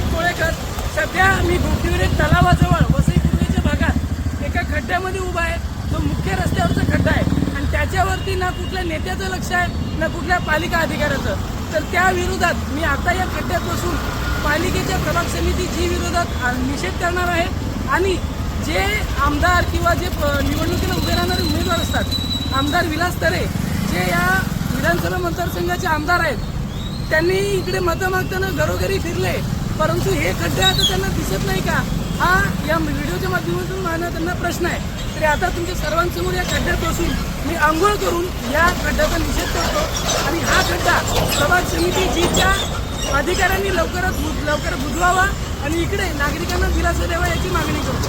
कोळेकर सध्या मी विवेक तलावाजवळ वसई पूर्वेच्या भागात एका खड्ड्यामध्ये उभा आहे. जो मुख्य रस्त्यावरचा खड्डा आहे. आणि त्याच्यावरती ना कुठल्या नेत्याचं लक्ष आहे ना कुठल्या पालिका अधिकाऱ्याचं. तर त्या विरोधात मी आता या खड्ड्यात बसून पालिकेच्या प्रभाग समिती जी विरोधात निषेध करणार आहे. आणि जे आमदार किंवा जे प- निवडणुकीला उभे राहणारे उमेदवार असतात आमदार विलास तरे जे या विधानसभा मतदारसंघाचे आमदार आहेत त्यांनी इकडे मतं मागताना घरोघरी फिरले. परंतु हे खड्डे आता त्यांना दिसत नाही का? हा या व्हिडिओच्या माध्यमातून माझा त्यांना प्रश्न आहे. तरी आता तुमच्या सर्वांसमोर या खड्ड्यात बसून मी आंघोळ करून या खड्ड्याचा निषेध करतो. आणि हा खड्डा प्रभाग समिती जीच्या अधिकाऱ्यांनी लवकरात बु- लवकर बुजवावा आणि इकडे नागरिकांना दिलासा द्यावा याची मागणी करतो.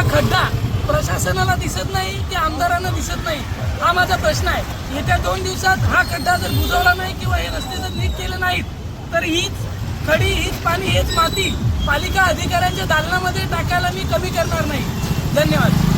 हा खड्डा प्रशासनाला दिसत नाही की आमदारांना दिसत नाही? हा माझा प्रश्न आहे. येत्या दोन दिवसात हा खड्डा जर बुजवला नाही किंवा हे रस्ते जर नीट केले नाहीत तर हीच खडी हीच पाणी हेच माती पालिका अधिकाऱ्यांच्या दालनामध्ये टाकायला मी कमी करणार नाही. धन्यवाद.